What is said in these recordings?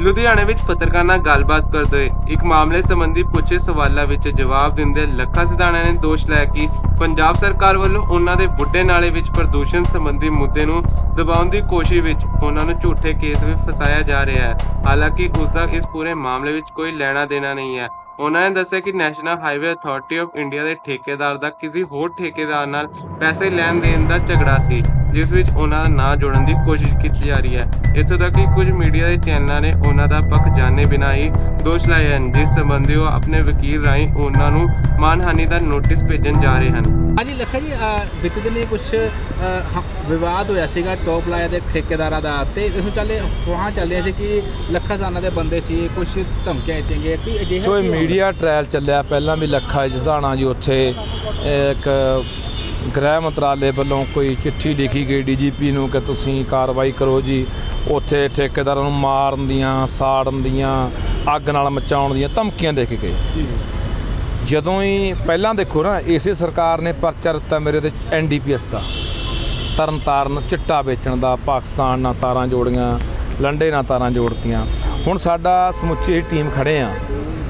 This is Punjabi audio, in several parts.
ਲੁਧਿਆਣੇ ਵਿੱਚ ਪੱਤਰਕਾਰ ਨਾਲ ਗੱਲਬਾਤ ਕਰਦੇ ਹੋਏ ਇੱਕ ਮਾਮਲੇ ਸੰਬੰਧੀ ਪੁੱਛੇ ਸਵਾਲਾਂ ਵਿੱਚ ਜਵਾਬ ਦਿੰਦੇ ਲੱਖਾ ਸਿਧਾਣਾ ਨੇ ਦੋਸ਼ ਲਾਇਆ ਕਿ ਪੰਜਾਬ ਸਰਕਾਰ ਵੱਲੋਂ ਉਹਨਾਂ ਦੇ ਬੁੱਢੇ ਨਾਲੇ ਵਿੱਚ ਪ੍ਰਦੂਸ਼ਣ ਸੰਬੰਧੀ ਮੁੱਦੇ ਨੂੰ ਦਬਾਉਣ ਦੀ ਕੋਸ਼ਿਸ਼ ਵਿੱਚ ਉਹਨਾਂ ਨੂੰ ਝੂਠੇ ਕੇਸ ਵਿੱਚ ਫਸਾਇਆ ਜਾ ਰਿਹਾ ਹੈ। ਹਾਲਾਂਕਿ ਉਸ ਦਾ ਇਸ ਪੂਰੇ ਮਾਮਲੇ ਵਿੱਚ ਕੋਈ ਲੈਣਾ ਦੇਣਾ ਨਹੀਂ ਹੈ। ਉਹਨਾਂ ਨੇ ਦੱਸਿਆ ਕਿ national highway authority of India ਦੇ ਠੇਕੇਦਾਰ ਦਾ ਕਿਸੇ ਹੋਰ ਠੇਕੇਦਾਰ ਨਾਲ ਪੈਸੇ ਲੈਣ ਦੇਣ ਦਾ ਝਗੜਾ ਸੀ। ਜਿਸ ਵਿੱਚ ਉਹਨਾਂ ਦਾ ਨਾਂ ਜੋੜਨ ਦੀ ਕੋਸ਼ਿਸ਼ ਕੀਤੀ ਜਾ ਰਹੀ ਹੈ ਇੱਥੋਂ ਤੱਕ ਕਿ ਕੁਝ ਮੀਡੀਆ ਦੇ ਚੈਨਲਾਂ ਨੇ ਉਹਨਾਂ ਦਾ ਪੱਖ ਜਾਣੇ ਬਿਨਾਂ ਹੀ ਦੋਸ਼ ਲਾਏ ਹਨ ਜਿਸ ਸੰਬੰਧੀ ਉਹ ਆਪਣੇ ਵਕੀਲ ਰਾਹੀਂ ਉਹਨਾਂ ਨੂੰ ਮਾਨਹਾਨੀ ਦਾ ਨੋਟਿਸ ਭੇਜਣ ਜਾ ਰਹੇ ਹਨ ਹਾਂਜੀ ਲੱਖਾ ਜੀ ਬੀਤੇ ਦਿਨੀ ਕੁਝ ਵਿਵਾਦ ਹੋਇਆ ਸੀਗਾ ਟੋਪ ਲਾਇਆ ਦੇ ਠੇਕੇਦਾਰਾਂ ਦਾ ਤੇ ਇਸ ਨੂੰ ਚੱਲੇ ਵਹਾਂ ਚੱਲਿਆ ਸੀ ਕਿ ਲੱਖਾ ਸਾਨਾ ਦੇ ਬੰਦੇ ਸੀ ਕੁਝ ਧਮਕੀਆਂ ਦਿੱਤੀਆਂ ਗਈਆਂ ਕਿ ਅਜਿਹਾ ਸੋ? ਮੀਡੀਆ ਟ੍ਰਾਇਲ ਚੱਲਿਆ ਪਹਿਲਾਂ ਵੀ ਲੱਖਾ ਜਸਦਾਣਾ ਜੀ ਉੱਥੇ ਇੱਕ ਗ੍ਰਹਿ ਮੰਤਰਾਲੇ ਵੱਲੋਂ ਕੋਈ ਚਿੱਠੀ ਲਿਖੀ ਗਈ ਡੀਜੀਪੀ ਨੂੰ ਕਿ ਤੁਸੀਂ ਕਾਰਵਾਈ ਕਰੋ ਜੀ। ਉੱਥੇ ਠੇਕੇਦਾਰਾਂ ਨੂੰ ਮਾਰਨ ਦੀਆਂ ਸਾੜਨ ਦੀਆਂ ਅੱਗ ਨਾਲ ਮਚਾਉਣ ਦੀਆਂ ਧਮਕੀਆਂ ਦੇ ਕੇ ਗਏ। ਜਦੋਂ ਹੀ ਪਹਿਲਾਂ ਦੇਖੋ ਨਾ ਇਸੇ ਸਰਕਾਰ ਨੇ ਪਰਚਾ ਦਿੱਤਾ ਮੇਰੇ ਤੇ ਐਨਡੀਪੀਐਸ ਦਾ। ਤਰਨ ਤਾਰਨ ਚਿੱਟਾ ਵੇਚਣ ਦਾ ਪਾਕਿਸਤਾਨ ਨਾਲ ਤਾਰਾਂ ਜੋੜੀਆਂ ਲੰਡੇ ਨਾਲ ਤਾਰਾਂ ਜੋੜਤੀਆਂ। ਹੁਣ ਸਾਡਾ ਸਮੁੱਚੀ ਟੀਮ ਖੜੇ ਆ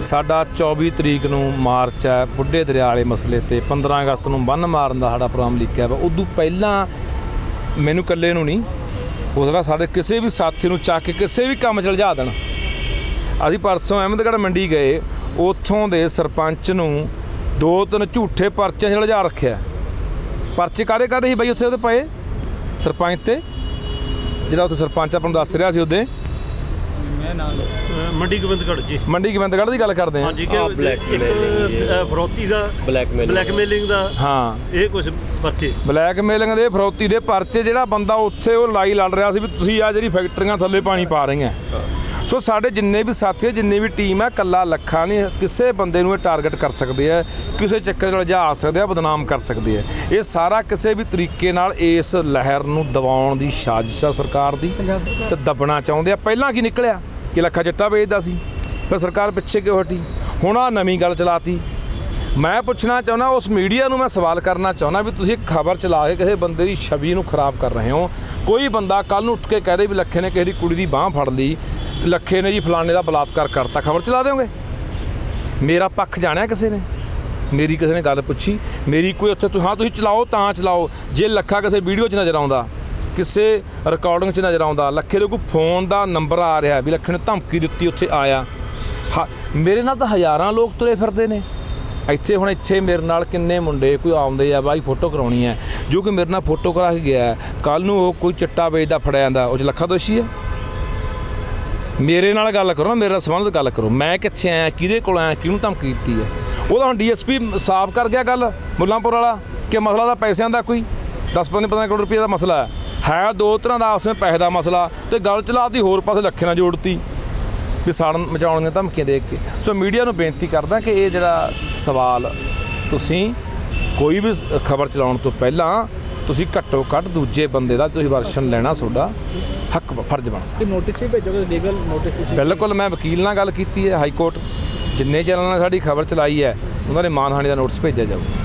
ਸਾਡਾ 24 ਤਰੀਕ ਨੂੰ ਮਾਰਚ ਹੈ, ਬੁੱਢੇ ਦਰਿਆ ਵਾਲੇ ਮਸਲੇ ਤੇ 15 ਅਗਸਤ ਨੂੰ ਬੰਨ ਮਾਰਨ ਦਾ ਸਾਡਾ ਪ੍ਰੋਗਰਾਮ ਲਿਖਿਆ ਵਾ। ਉਦੋਂ ਪਹਿਲਾਂ ਮੈਨੂੰ ਇਕੱਲੇ ਨੂੰ ਨਹੀਂ, ਹੋ ਸਕਦਾ ਸਾਡੇ ਕਿਸੇ ਵੀ ਸਾਥੀ ਨੂੰ ਚੱਕ ਕੇ ਕਿਸੇ ਵੀ ਕੰਮ 'ਚ ਲਿਜਾ ਦੇਣ। ਅਸੀਂ ਪਰਸੋਂ ਅਹਿਮਦਗੜ੍ਹ ਮੰਡੀ ਗਏ, ਉੱਥੋਂ ਦੇ ਸਰਪੰਚ ਨੂੰ ਦੋ ਤਿੰਨ ਝੂਠੇ ਪਰਚਿਆਂ 'ਚ ਲਿਜਾ ਰੱਖਿਆ। ਪਰਚੇ ਕਾਰੇ ਕਾਰੇ ਸੀ ਬਾਈ ਉੱਥੇ ਉਹਦੇ ਪਏ? ਸਰਪੰਚ ਤੇ, ਜਿਹੜਾ ਉੱਥੇ ਸਰਪੰਚ ਆਪਾਂ ਨੂੰ ਦੱਸ ਰਿਹਾ ਸੀ ਉਹਦੇ। ਮੰਡੀ ਗੋਬਿੰਦਗੜ੍ਹ ਜੀ। ਮੰਡੀ ਗੋਬਿੰਦਗੜ੍ਹ ਦੀ ਗੱਲ ਕਰਦੇ ਹਾਂਜੀ ਕਿ ਇੱਕ ਅ, ਫਰੋਤੀ ਦਾ ਬਲੈਕਮੇਲਿੰਗ ਬਲੈਕਮੇਲਿੰਗ ਦਾ ਹਾਂ। ਇਹ ਕੁਝ ਪਰਚੇ। ਬਲੈਕਮੇਲਿੰਗ ਦੇ ਫਰੌਤੀ ਦੇ ਪਰਚੇ ਜਿਹੜਾ ਬੰਦਾ ਉੱਥੇ ਉਹ ਲੜਾਈ ਲੜ ਰਿਹਾ ਸੀ ਵੀ ਤੁਸੀਂ ਆ ਜਿਹੜੀ ਫੈਕਟਰੀਆਂ ਥੱਲੇ ਪਾਣੀ ਪਾ ਰਹੀਆਂ ਸੋ ਸਾਡੇ ਜਿੰਨੇ ਵੀ ਸਾਥੀ ਆ, ਜਿੰਨੇ ਵੀ ਟੀਮ ਹੈ ਕੱਲਾ ਲੱਖਾ ਨਹੀਂ ਕਿਸੇ ਬੰਦੇ ਨੂੰ ਇਹ ਟਾਰਗੇਟ ਕਰ ਸਕਦੇ ਆ ਕਿਸੇ ਚੱਕਰ 'ਚ ਲਿਜਾ ਸਕਦੇ ਆ ਬਦਨਾਮ ਕਰ ਸਕਦੇ ਆ। ਇਹ ਸਾਰਾ ਕਿਸੇ ਵੀ ਤਰੀਕੇ ਨਾਲ ਇਸ ਲਹਿਰ ਨੂੰ ਦਬਾਉਣ ਦੀ ਸਾਜ਼ਿਸ਼ ਆ ਸਰਕਾਰ ਦੀ। ਤੇ ਦਬਣਾ ਚਾਹੁੰਦੇ ਆ। ਪਹਿਲਾਂ ਕੀ ਨਿਕਲਿਆ? ਕਿ ਲੱਖਾ ਚਿੱਟਾ ਵੇਚਦਾ ਸੀ, ਫਿਰ ਸਰਕਾਰ ਪਿੱਛੇ ਕਿਉਂ ਹਟੀ? ਹੁਣ ਆ ਨਵੀਂ ਗੱਲ ਚਲਾਤੀ। ਮੈਂ ਪੁੱਛਣਾ ਚਾਹੁੰਦਾ, ਉਸ ਮੀਡੀਆ ਨੂੰ ਮੈਂ ਸਵਾਲ ਕਰਨਾ ਚਾਹੁੰਦਾ ਵੀ ਤੁਸੀਂ ਖਬਰ ਚਲਾ ਕੇ ਕਿਸੇ ਬੰਦੇ ਦੀ ਛਵੀ ਨੂੰ ਖਰਾਬ ਕਰ ਰਹੇ ਹੋ। ਕੋਈ ਬੰਦਾ ਕੱਲ ਨੂੰ ਉੱਠ ਕੇ ਕਹਿ ਦੇ ਵੀ ਲੱਖੇ ਨੇ ਕਿਸੇ ਦੀ ਕੁੜੀ ਦੀ ਬਾਹ ਫੜ ਲਈ, ਲੱਖੇ ਨੇ ਜੀ ਫਲਾਣੇ ਦਾ ਬਲਾਤਕਾਰ ਕਰਤਾ, ਖਬਰ ਚਲਾ ਦਿਓਗੇ? ਮੇਰਾ ਪੱਖ ਜਾਣਿਆ ਕਿਸੇ ਨੇ? ਮੇਰੀ ਕਿਸੇ ਨੇ ਗੱਲ ਪੁੱਛੀ? ਮੇਰੀ ਕੋਈ ਉੱਥੇ ਹਾਂ, ਤੁਸੀਂ ਚਲਾਓ ਤਾਂ ਚਲਾਓ, ਜੇ ਲੱਖਾ ਕਿਸੇ ਵੀਡੀਓ 'ਚ ਨਜ਼ਰ ਆਉਂਦਾ ਕਿਸੇ ਰਿਕਾਰਡਿੰਗ 'ਚ ਨਜ਼ਰ ਆਉਂਦਾ। ਲੱਖੇ ਦੇ ਕੋਈ ਫੋਨ ਦਾ ਨੰਬਰ ਆ ਰਿਹਾ ਵੀ ਲੱਖੇ ਨੇ ਧਮਕੀ ਦਿੱਤੀ ਉੱਥੇ ਆਇਆ। ਹਾਂ, ਮੇਰੇ ਨਾਲ ਤਾਂ ਹਜ਼ਾਰਾਂ ਲੋਕ ਤੁਰੇ ਫਿਰਦੇ ਨੇ। ਇੱਥੇ ਹੁਣ ਇੱਥੇ ਮੇਰੇ ਨਾਲ ਕਿੰਨੇ ਮੁੰਡੇ ਕੋਈ ਆਉਂਦੇ ਆ ਬਾਈ ਫੋਟੋ ਕਰਾਉਣੀ ਹੈ। ਜੋ ਕਿ ਮੇਰੇ ਨਾਲ ਫੋਟੋ ਕਰਾ ਕੇ ਗਿਆ ਕੱਲ ਨੂੰ ਉਹ ਕੋਈ ਚਿੱਟਾ ਵੇਚਦਾ ਫੜਿਆ ਜਾਂਦਾ। ਉਹ 'ਚ ਲੱਖਾ ਦੋਸ਼ੀ ਹੈ ਮੇਰੇ ਨਾਲ ਗੱਲ ਕਰੋ ਮੇਰੇ ਨਾਲ ਸੰਬੰਧ ਗੱਲ ਕਰੋ। ਮੈਂ ਕਿੱਥੇ ਆਇਆ ਕਿਹਦੇ ਕੋਲ ਆਇਆ ਕਿਹਨੂੰ ਧਮਕੀ ਦਿੱਤੀ ਹੈ? ਉਹ ਤਾਂ ਹੁਣ ਡੀਐਸਪੀ ਸਾਫ਼ ਕਰ ਗਿਆ ਗੱਲ ਮੁੱਲਾਂਪੁਰ ਵਾਲਾ ਕਿ ਮਸਲਾ ਦਾ ਪੈਸਿਆਂ ਦਾ ਕੋਈ? 10 15 15 ਕਰੋੜ ਰੁਪਏ ਦਾ ਮਸਲਾ ਹੈ। ਹੈ ਦੋ ਤਰ੍ਹਾਂ ਦਾ ਆਪਸ ਵਿੱਚ ਪੈਸੇ ਦਾ ਮਸਲਾ ਤੇ ਗੱਲ ਚਲਾਤੀ ਹੋਰ ਪਾਸੇ ਲੱਖੇ ਨਾਲ ਜੋੜਤੀ ਵੀ ਸਾੜਨ ਮਚਾਉਣ ਦੀਆਂ ਧਮਕੀਆਂ ਦੇ ਕੇ। ਸੋ ਮੀਡੀਆ ਨੂੰ ਬੇਨਤੀ ਕਰਦਾ ਕਿ ਇਹ ਜਿਹੜਾ ਸਵਾਲ ਤੁਸੀਂ ਕੋਈ ਵੀ ਖਬਰ ਚਲਾਉਣ ਤੋਂ ਪਹਿਲਾਂ ਤੁਸੀਂ ਘੱਟੋ ਘੱਟ ਦੂਜੇ ਬੰਦੇ ਦਾ ਤੁਸੀਂ ਵਰਸ਼ਨ ਲੈਣਾ ਤੁਹਾਡਾ ਹੱਕ ਫਰਜ਼ ਬਣਦਾ। ਕਿ ਨੋਟਿਸ ਵੀ ਭੇਜੋਗੇ ਲੀਗਲ ਨੋਟਿਸ ਵੀ ਬਿਲਕੁਲ ਮੈਂ ਵਕੀਲ ਨਾਲ ਗੱਲ ਕੀਤੀ ਹੈ ਹਾਈ ਕੋਰਟ ਜਿੰਨੇ ਚੈਨਲਾਂ ਨੇ ਸਾਡੀ ਖਬਰ ਚਲਾਈ ਹੈ ਉਹਨਾਂ ਦੇ ਮਾਨਹਾਨੀ ਦਾ ਨੋਟਿਸ ਭੇਜਿਆ ਜਾਊਗਾ